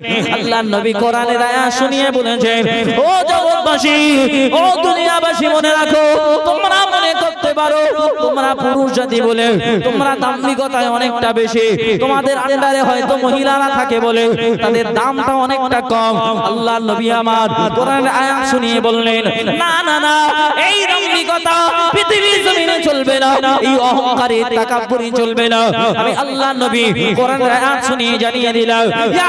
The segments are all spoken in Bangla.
আল্লাহ নবী কোরআনের আয়াত শুনিয়ে বলেছেন ও জগৎবাসী ও দুনিয়াবাসী মনে রাখো তোমরা মনে করতে পারো তোমরা পুরুষ জাতি বলে তোমরা দাম্ভিকতায় অনেকটা বেশি তোমাদের আন্ডারে হয়তো মহিলারা থাকে বলে তাদের দামটা অনেকটা কম। আল্লাহ নবী আমার কোরআনের আয়াত শুনিয়ে বললেন না না না এই দাম্ভিকতা পৃথিবীর জমিনে চলবে না এই অহংকারী তাকাব্বুরি চলবে না। আমি আল্লাহ নবী কোরআনের আয়াত শুনিয়ে জানিয়ে দিলাম ইয়া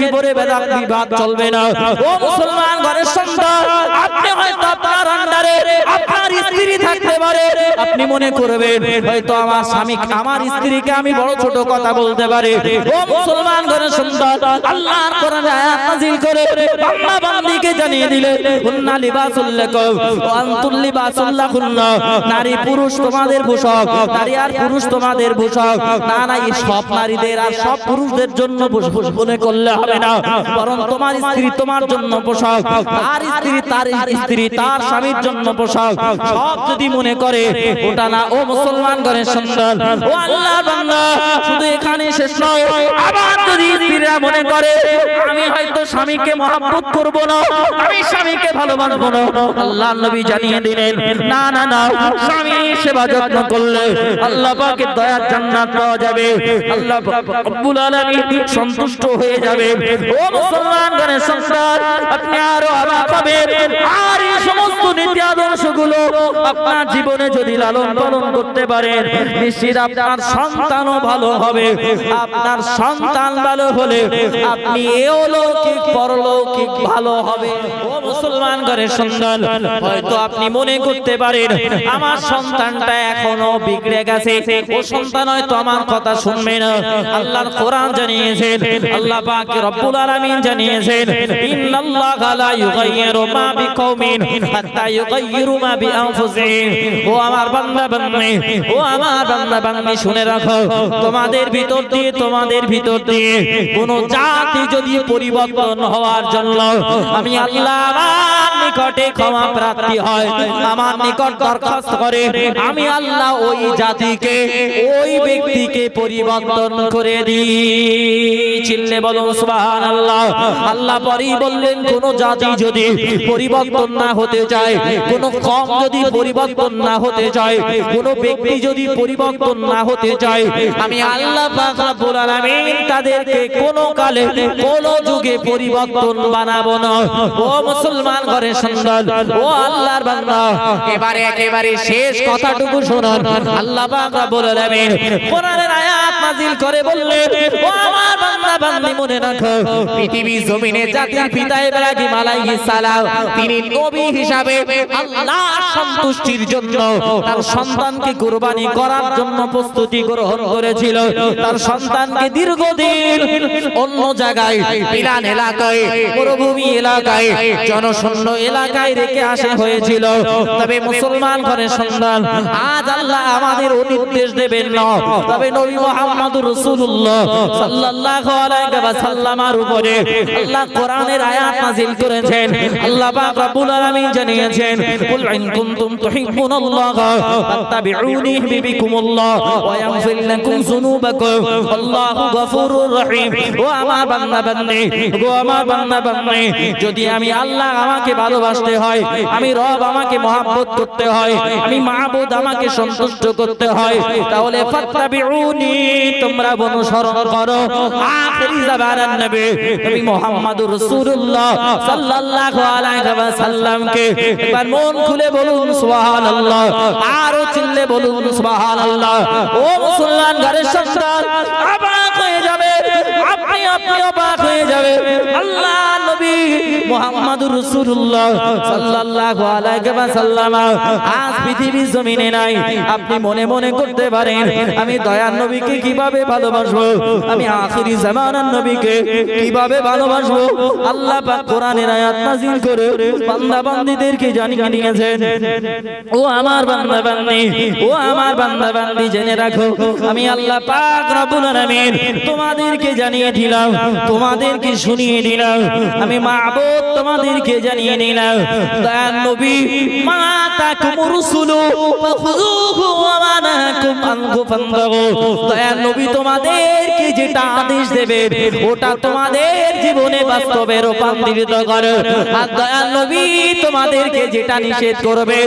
ভিতরে বেদাত বিবাদ চলবে না। ও মুসলমান, ঘরের সন্তান, আপনি হয়তো আপনার আন্ডারে আপনার স্ত্রী থাকতে পারে। আপনি মনে করবেন, হয়তো আমার স্বামী, আমার স্ত্রীকে আমি বড় ছোট কথা বলতে পারি। ও মুসলমান, ঘরের সন্তান, আল্লাহর কোরআনে আয়াত নাযিল করে বান্দা বান্দিকে জানিয়ে দিলে কুন্না লিবাসুল লাকুম ওয়া আনতুল লিবাসুল লাকুন্না নারী, পুরুষ তোমাদের পোশাক, নারী আর পুরুষ তোমাদের পোশাক। না না, এই সব নারীদের আর সব পুরুষদের জন্য পোশাক মনে করলে হবে। না। বরং তোমার স্ত্রী তোমার জন্য পোশাক তার স্ত্রী তার স্ত্রী তার স্বামীর জন্য পোশাক। সব যদি মনে করে, ওটা না, ও মুসলমান ঘরের সন্তান ও আল্লাহ বান্দা, শুধু এখানে শেষ নয়। আবার যদি স্ত্রীরা মনে করে, আমি হয়তো স্বামীকে মহাব্বত করব না, আমি স্বামীকে ভালোবাসবো না। আল্লাহ নবী জানিয়ে দিলেন, না না না, স্বামী সেবা যত্ন করলে আল্লাহ পাকের দয়ার জান্নাত পাওয়া যাবে। আল্লাহ রব্বুল আলামিন সন্তুষ্ট হয়ে যাবে। আপনার জীবনে যদি লালন পালন করতে পারেন, নিশ্চিত আপনার সন্তানও ভালো হবে। আপনার সন্তান ভালো হলে আপনি পরলৌকিক ভালো হবে। মনে করতে পারেন, আমার সন্তানটা এখনও গেছে। আমার কথা না। আল্লাহর কোরআন আল্লাহ পাক রব্বুল আলামিন জানিয়েছেন লা ইউগাইয়িরু মা হাত্তা ইউগাইয়িরু মা বিআনফুসিহিম। ও আমার বান্দা বান্দি ও আমার বান্দা বান্দি শুনে রাখো, তোমাদের ভিতর দিয়ে, তোমাদের ভিতর দিয়ে কোন জাতি যদি পরিবর্তন হওয়ার জন্য আমি আল্লাহ নিকটে ক্ষমা প্রার্থী হয়। আমার নিকট দরখাস্ত করে, আমি আল্লাহ ওই জাতিকে, ওই ব্যক্তিকে পরিবর্তন করে দিই চিল্লে বলুন সুবহান আল্লাহ আল্লাহ পরেই বললেন, কোন জাতি যদি পরিবর্তন না হতে চায়, কোন কম যদি পরিবর্তন না হতে চায়, কোন ব্যক্তি যদি পরিবর্তন না হতে চায়, আমি আল্লাহ পাক রব্বুল আলামিন তাদেরকে কোন কালে, কোন যুগে পরিবর্তন বানাবো না। ও মুসলমান ঘরে ও আল্লাহর বান্দা এবারে একেবারে শেষ কথাটুকু শুনুন। আল্লাহ পাক রব্বুল আলামিন কোরআনের আয়াত নাযিল করে বললেন ও আমার বান্দা, বান্দি মনে রাখো, পৃথিবী জমিনে জাতির পিতা ইব্রাহিম আলাইহিস সালাম, তিনি নবী হিসাবে আল্লাহর সন্তুষ্টির জন্য তার সন্তানকে কুরবানি করার জন্য প্রস্তুতি গ্রহণ করেছিল। তার সন্তানকে দীর্ঘদিন অন্য জায়গায় পিলান এলাকায়, মরুভূমি এলাকায়, জনশূন্য এলাকায় রেখে আসা হয়েছিল। তবে মুসলমান ঘরের সন্তান, আজ আল্লাহ আমাদের নির্দেশ দেবেন না। তবে নবী মুহাম্মদুর রাসূলুল্লাহ সাল্লাল্লাহু আলাইহি ওয়া সাল্লামার উপরে আল্লাহ কোরআনের আয়াত নাযিল করেছেন। আল্লাহ পাক রব্বুল আলামিন জানিয়েছেন, কুল ইন কুনতুম তুহিব্বুনাল্লাহ ফাত্তাবিউনি ইউহিব্বুকুমুল্লাহ ওয়া ইয়াগফির লাকুম যুনুবাকুম, আল্লাহু গফুরুর রহিম। ও আমার বান্দা বান্দি ও আমার বান্দা বান্দি যদি আমি আল্লাহ আমাকে ভালোবাসতে হয়, আমি রব আমাকে মহাব্বত করতে হয়, আমি মাহবুদ আমাকে সন্তুষ্ট করতে হয়, তাহলে ফাত্তাবিউনি তোমরা অনুসরণ করো। আখেরি জামানার নবী নবী মুহাম্মদুর রাসূলুল্লাহ সাল্লাল্লাহু আলাইহি ওয়া সাল্লামকে একবার মন খুলে বলুন সুবহানাল্লাহ, আর চিল্লে বলুন সুবহানাল্লাহ। ও মুসলমান, ঘরের সন্তান আবা হয়ে যাবে। আপনি অবাক হয়ে যাবে। আল্লাহ নবী মুহাম্মাদুর রাসূলুল্লাহ সাল্লাল্লাহু আলাইহি আজ পৃথিবীর জমিনে নাই। আপনি মনে মনে করতে পারেন, আমি দয়ার নবীকে কীভাবে ভালোবাসবো? আমি আখিরি জামানার নবীকে কীভাবে ভালোবাসবো? আল্লাহ পাক কোরআনের আয়াত নাযিল করে বান্দা বান্দীদেরকে জানিয়ে দিয়েছেন? ও আমার বান্দা বান্দি ও আমার বান্দা বান্দি জেনে রাখো, আমি আল্লাহ পাক রব্বুল আলামিন তোমাদেরকে জানিয়ে দিলাম। তোমাদেরকে শুনিয়ে দিলাম। আমি মাবুদ তোমাদেরকে জানিয়ে দিলাম। দয়ার নবী মা তাকুম রুসুলু ফাখুযুহু দয়ার নবী তোমাদেরকে যেটা আদেশ দেবে, ওটা তোমাদের জীবনে বাস্তবে রূপান্তরিত করো। আর দয়ার নবী তোমাদেরকে যেটা নিষেধ করবে,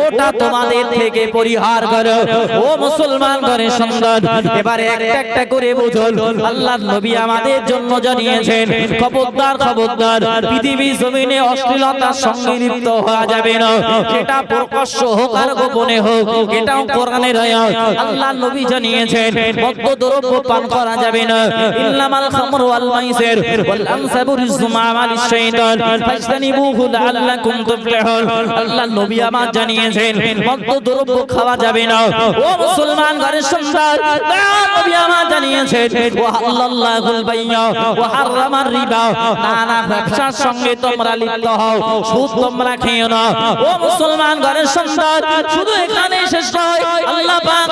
ওটা তোমাদের থেকে পরিহার করো। ও মুসলমান ঘরে সন্তান এবারে একটা একটা করে বুঝুন আল্লাহর নবী আমাদের জন্য জানিয়েছেন, খবরদার খবরদার, পৃথিবী জমিনে অশ্লীলতার সঙ্গে লিপ্ত হওয়া যাবে না। সেটা প্রকাশ্য হোক আর গোপনে হোক, এটাও কোরআনের আয়াত। আল্লাহর নবী জানিয়েছেন মদ্য দ্রব্য পান করা যাবে না। ইল্লামাল খামরু ওয়াল মাইসির ওয়াল আনসাবু রিজসুম আমালিশ শাইতান। ফাজতানিবুহু লাআল্লাকুম তুফলিহুন। আল্লাহর নবী আমার জানিয়েছেন মদ্য দ্রব্য খাওয়া যাবে না। ও মুসলমান ঘরের সন্তান নবী আমার জানিয়েছেন ওয়া হাল্লাল্লাহুল বাইয়া ওয়া হারামার রিবা। নানা ব্যবসার সঙ্গে তোমরা লিপ্ত হও, সুদ তোমরা খেও না। ও মুসলমান ঘরের সন্তান শুধু এখানে শেষ নয়, আল্লাহ পাক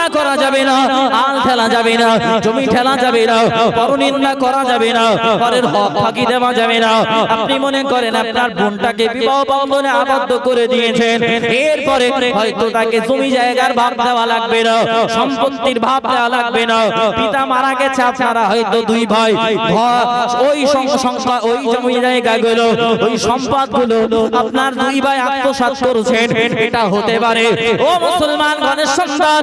নিন্দা করা যাবে না, আল ঠেলা যাবে না, জমি ঠেলা যাবে না, পরনিন্দা করা যাবে না পরের হক ফাঁকি দেওয়া যাবে না। আপনি মনে করেন আপনার বোনটাকে বিবাহ বন্ধনে আবদ্ধ করে দিয়েছেন, এরপরে হয়তো তাকে জমি জায়গার ভাব দেওয়া লাগবে না, সম্পত্তির ভাব দেওয়া লাগবে না। পিতা মারা গেছে, আপনারা হয়তো দুই ভাই ওই সংখ্যা ওই জমি জায়গাগুলো, ওই সম্পদগুলো আপনার দুই ভাই আত্মসাৎ করেছেন, এটা হতে পারে। ও মুসলমান গণের সন্তান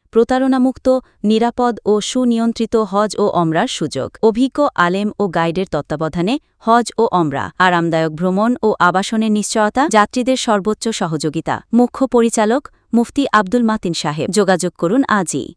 প্রতারণামুক্ত, নিরাপদ ও সুনিয়ন্ত্রিত হজ ও অমরার সুযোগ। অভিজ্ঞ, আলেম ও গাইডের তত্ত্বাবধানে হজ ও অমরা, আরামদায়ক ভ্রমণ ও আবাসনের নিশ্চয়তা, যাত্রীদের সর্বোচ্চ সহযোগিতা। মুখ্য পরিচালক, মুফতি আব্দুল মাতিন সাহেব। যোগাযোগ করুন আজই।